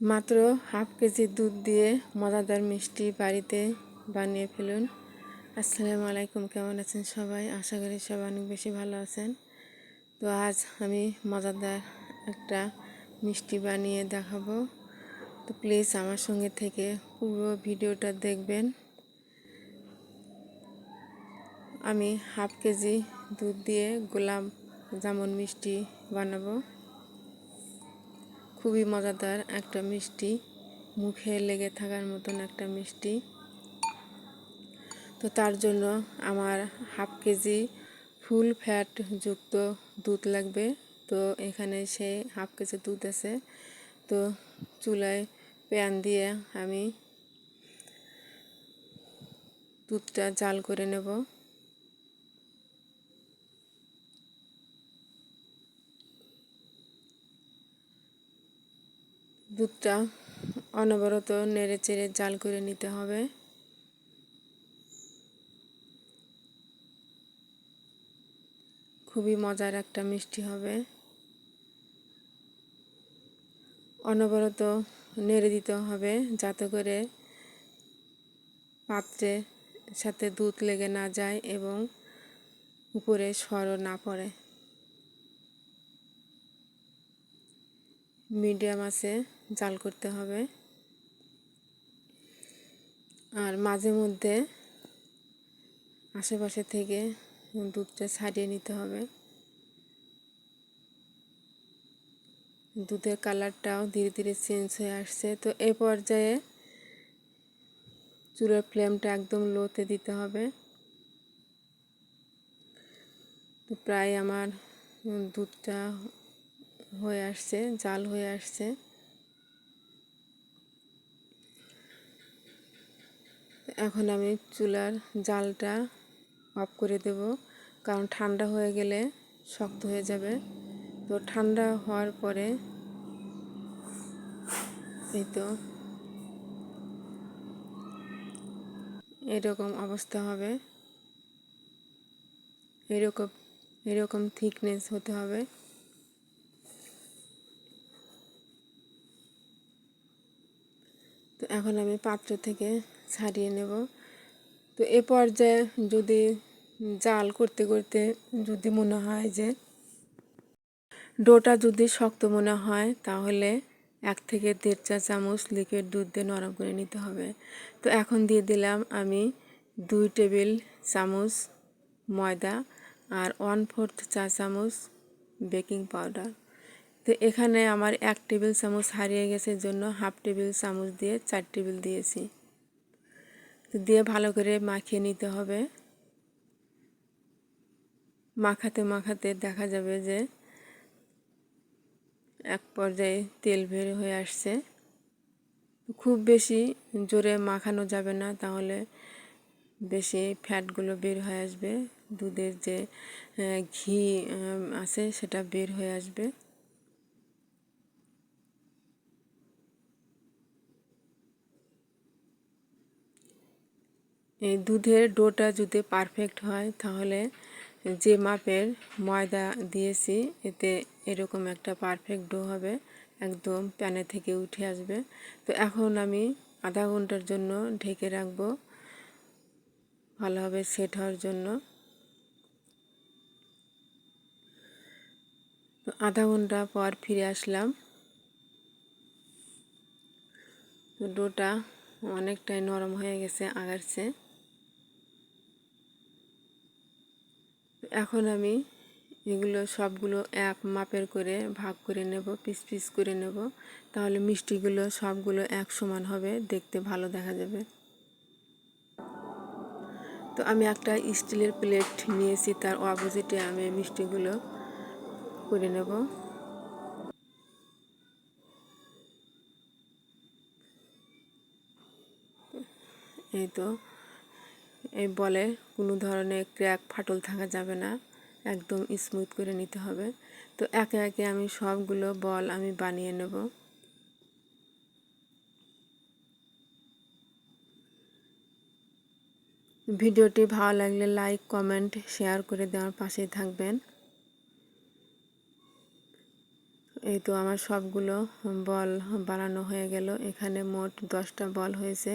মাত্র half KG দুধ দিয়ে মজাদার মিষ্টি বাড়িতে বানিয়ে ফেলুন। আসসালামু আলাইকুম, কেমন আছেন সবাই? আশা করি সবাই অনেক বেশি ভালো আছেন। তো আজ আমি মজাদার একটা মিষ্টি বানিয়ে দেখাবো। তো প্লিজ আমার সঙ্গে থেকে পুরো ভিডিওটা দেখবেন। আমি হাফ কেজি দুধ দিয়ে গোলাপ জামুন মিষ্টি বানাবো। খুবই মজাদার একটা মিষ্টি, মুখে লেগে থাকার মতন একটা মিষ্টি। তো তার জন্য আমার হাফ কেজি ফুল ফ্যাট যুক্ত দুধ লাগবে। তো এখানে সে হাফ কেজি দুধ আছে। তো চুলায় প্যান দিয়ে আমি দুধটা জাল করে নেব। দুধটা অনবরত নেড়ে চেড়ে জাল করে নিতে হবে। খুবই মজার একটা মিষ্টি হবে। অনবরত নেড়ে দিতে হবে যাতে করে পাত্রে সাথে দুধ লেগে না যায় এবং উপরে সরও না পড়ে। মিডিয়াম আছে, জাল করতে হবে। আর মাঝে মধ্যে আশেপাশে থেকে দুধটা ছাড়িয়ে নিতে হবে। দুধের কালারটাও ধীরে ধীরে চেঞ্জ হয়ে আসছে। তো এই পর্যায়ে চুলের ফ্লেমটা একদম লোতে দিতে হবে। তো প্রায় আমার দুধটা হয়ে আসছে, জাল হয়ে আসছে। এখন আমি চুলার জালটা অফ করে দেব, কারণ ঠান্ডা হয়ে গেলে শক্ত হয়ে যাবে। তো ঠান্ডা হওয়ার পরে এই তো এরকম অবস্থা হবে। এরকম এরকম থিকনেস হতে হবে তো এখন আমি পাত্র থেকে ছাড়িয়ে নেব। তো এ পর্যায়ে যদি জাল করতে করতে যদি মনে হয় যে ডোটা যদি শক্ত মনে হয়, তাহলে এক থেকে দেড় চা চামচ লিকুইড দুধ দিয়ে নরম করে নিতে হবে। তো এখন দিয়ে দিলাম আমি দুই টেবিল চামচ ময়দা আর ওয়ান ফোর্থ চা চামচ বেকিং পাউডার তো এখানে আমার এক টেবিল চামচ হারিয়ে গেছে জন্য হাফ টেবিল চামচ দিয়ে চার টেবিল দিয়েছি। তো দিয়ে ভালো করে মাখিয়ে নিতে হবে। মাখাতে মাখাতে দেখা যাবে যে এক পর্যায়ে তেল বের হয়ে আসছে। খুব বেশি জোরে মাখানো যাবে না, তাহলে বেশি ফ্যাটগুলো বের হয়ে আসবে। দুধের যে ঘি আছে সেটা বের হয়ে আসবে। এই দুধের ডোটা যদি পারফেক্ট হয়, তাহলে যে মাপের ময়দা দিয়েছি, এতে এরকম একটা পারফেক্ট ডো হবে, একদম প্যানে থেকে উঠে আসবে। তো এখন আমি আধা ঘণ্টার জন্য ঢেকে রাখব, ভালোভাবে সেট হওয়ার জন্য। তো আধা ঘণ্টা পর ফিরে আসলাম। তো ডোটা অনেকটাই নরম হয়ে গেছে আগার এখন আমি এগুলো সবগুলো এক মাপের করে ভাগ করে নেব, পিস পিস করে নেব। তাহলে মিষ্টিগুলো সবগুলো এক সমান হবে, দেখতে ভালো দেখা যাবে। তো আমি একটা স্টিলের প্লেট নিয়েছি, তার অপোজিটে আমি মিষ্টিগুলো করে নেব। এই তো। এই বলে, কোনো ধরনের ক্র্যাক ফাটল থাকা যাবে না, একদম স্মুথ করে নিতে হবে। তো একে একে আমি সবগুলো বল আমি বানিয়ে নেব। ভিডিওটি ভালো লাগলে লাইক, কমেন্ট, শেয়ার করে দেওয়ার পাশেই থাকবেন। এই তো আমার সবগুলো বল বানানো হয়ে গেল। এখানে মোট দশটা বল হয়েছে।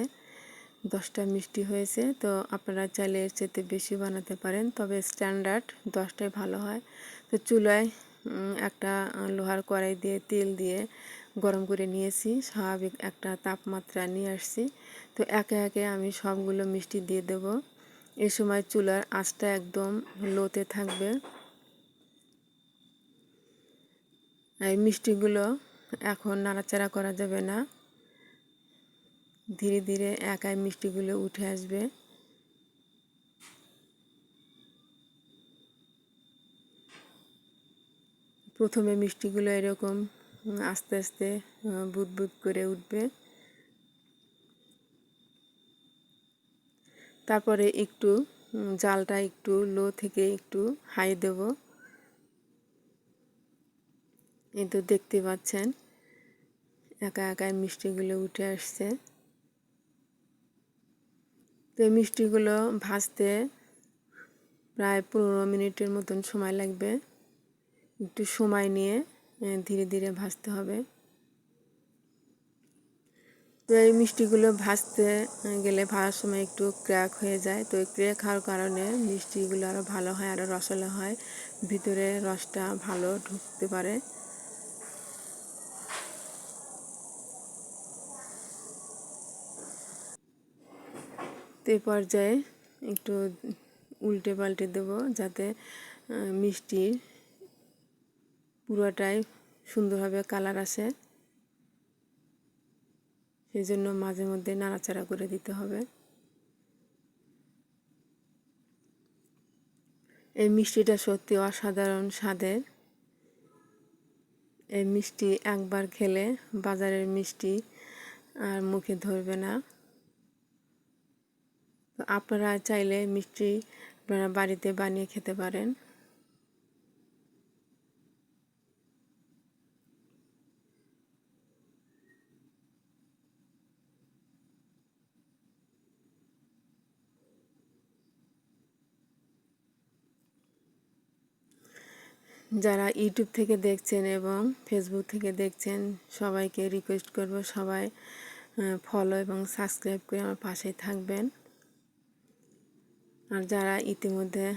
দশটা মিষ্টি হয়েছে, তো আপনারা চাইলে এর চেয়ে বেশি বানাতে পারেন, তবে স্ট্যান্ডার্ড দশটাই ভালো হয়। তো চুলায় একটা লোহার কড়াই দিয়ে তেল দিয়ে গরম করে নিয়েছি, স্বাভাবিক একটা তাপমাত্রা নিয়ে আসছি। তো একে একে আমি সবগুলো মিষ্টি দিয়ে দেব। এ সময় চুলার আঁচটা একদম লোতে থাকবে। এই মিষ্টিগুলো এখন নাড়াচাড়া করা যাবে না। ধীরে ধীরে একাই মিষ্টিগুলো উঠে আসবে। প্রথমে মিষ্টিগুলো এরকম আস্তে আস্তে বুদ বুদ করে উঠবে। তারপরে একটু জালটা একটু লো থেকে একটু হাই দেব। কিন্তু দেখতে পাচ্ছেন, একা একাই মিষ্টিগুলো উঠে আসছে। তো এই মিষ্টিগুলো ভাজতে প্রায় পনেরো মিনিটের মতন সময় লাগবে। একটু সময় নিয়ে ধীরে ধীরে ভাজতে হবে। তো এই মিষ্টিগুলো ভাজতে গেলে ভাজার সময় একটু ক্র্যাক হয়ে যায়। তো ক্র্যাক হওয়ার কারণে মিষ্টিগুলো আরও ভালো হয় আরও রসলে হয়। ভিতরে রসটা ভালো ঢুকতে পারে। তো পর্যায়ে একটু উল্টে পাল্টে দেবো যাতে মিষ্টির পুরোটাই সুন্দরভাবে কালার আসে। সেই জন্য মাঝে মধ্যে নাড়াচাড়া করে দিতে হবে। এই মিষ্টিটা সত্যি অসাধারণ স্বাদের। এই মিষ্টি একবার খেলে বাজারের মিষ্টি আর মুখে ধরবে না। আপনারা চাইলে মিষ্টি, আপনারা বাড়িতে বানিয়ে খেতে পারেন। যারা ইউটিউব থেকে দেখছেন এবং ফেসবুক থেকে দেখছেন, সবাইকে রিকোয়েস্ট করব সবাই ফলো এবং সাবস্ক্রাইব করে আমার পাশেই থাকবেন। আর যারা ইতিমধ্যে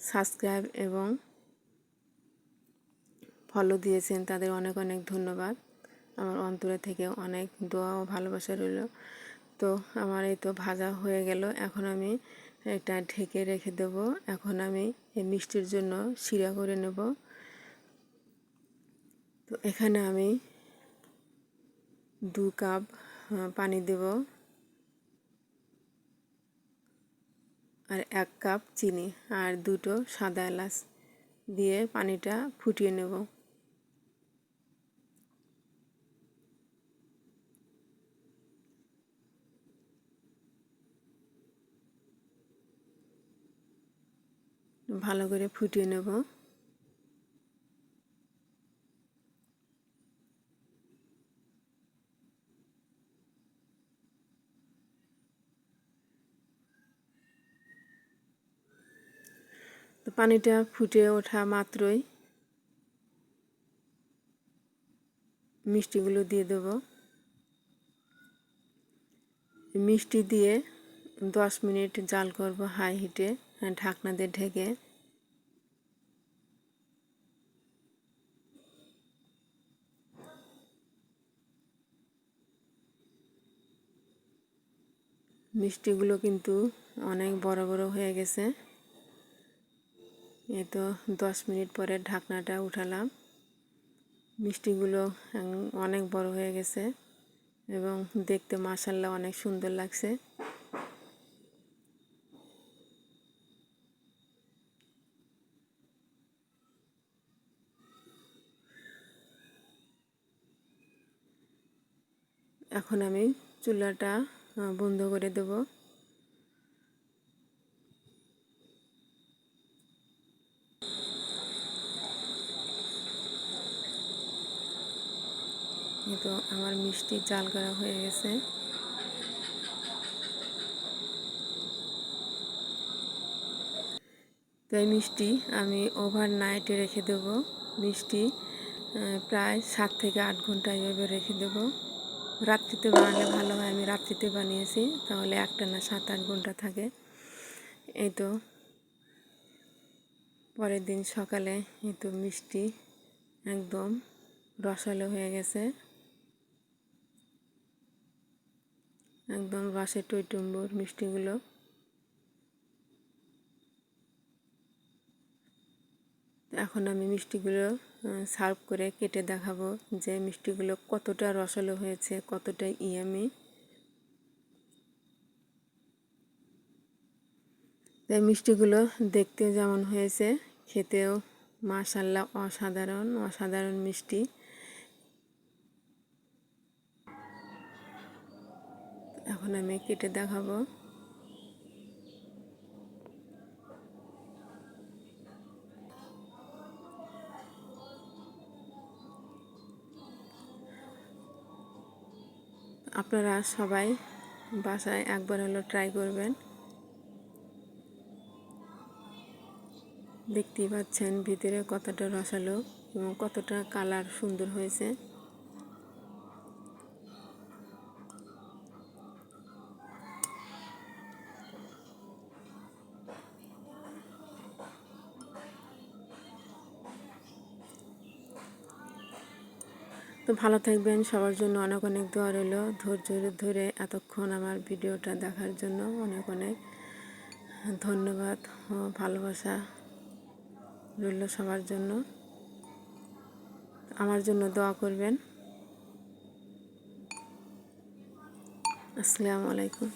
সাবস্ক্রাইব এবং ফলো দিয়েছেন, তাদের অনেক অনেক ধন্যবাদ। আমার অন্তরে থেকে অনেক দোয়া ও ভালোবাসা রইল। তো আমার এই তো ভাজা হয়ে গেল। এখন আমি এটা ঢেকে রেখে দেব। এখন আমি এই মিষ্টির জন্য শিরা করে নেব। তো এখানে আমি দু কাপ পানি দেব। আর এক কাপ চিনি আর দুটো সাদা এলাচ দিয়ে পানিটা ফুটিয়ে নেব। ভালো করে ফুটিয়ে নেব। পানিটা ফুটে ওঠা মাত্রই মিষ্টিগুলো দিয়ে দেব। মিষ্টি দিয়ে দশ মিনিট জাল করব হাই হিটে, ঢাকনা দিয়ে ঢেকে। মিষ্টিগুলো কিন্তু অনেক বড় বড় হয়ে গেছে। এই তো দশ মিনিট পরে ঢাকনাটা উঠালাম। মিষ্টিগুলো অনেক বড় হয়ে গেছে এবং দেখতে মাসাল্লা অনেক সুন্দর লাগছে। এখন আমি চুলাটা বন্ধ করে দেব। তো আমার মিষ্টি জাল করা হয়ে গেছে। তো এই মিষ্টি আমি ওভার নাইটে রেখে দেবো। মিষ্টি প্রায় সাত থেকে আট ঘণ্টা এভাবে রেখে দেবো। রাত্রিতে বানালে ভালো হয়, আমি রাত্রিতে বানিয়েছি, তাহলে একটা না সাত আট ঘণ্টা থাকে। এই তো। পরের দিন সকালে এই তো মিষ্টি একদম রসালো হয়ে গেছে। একদম রসে টইটুম্বুর মিষ্টিগুলো। এখন আমি মিষ্টিগুলো সার্ভ করে কেটে দেখাবো যে মিষ্টিগুলো কতটা রসালো হয়েছে, কতটা ইয়ামি। তাই মিষ্টিগুলো দেখতে যেমন হয়েছে, খেতেও মাশাল্লাহ অসাধারণ অসাধারণ মিষ্টি। এখন আমি কেটে দেখাবো। আপনারা সবাই বাসায় একবার হলো ট্রাই করবেন। দেখতেই পাচ্ছেন ভিতরে কতটা রসালো এবং কতটা কালার সুন্দর হয়েছে। ভালো থাকবেন। সবার জন্য অনেক অনেক দোয়া রইল। ধৈর্য ধরে এতক্ষণ আমার ভিডিওটা দেখার জন্য অনেক অনেক ধন্যবাদ ও ভালোবাসা রইল সবার জন্য। আমার জন্য দোয়া করবেন। আসসালামু আলাইকুম।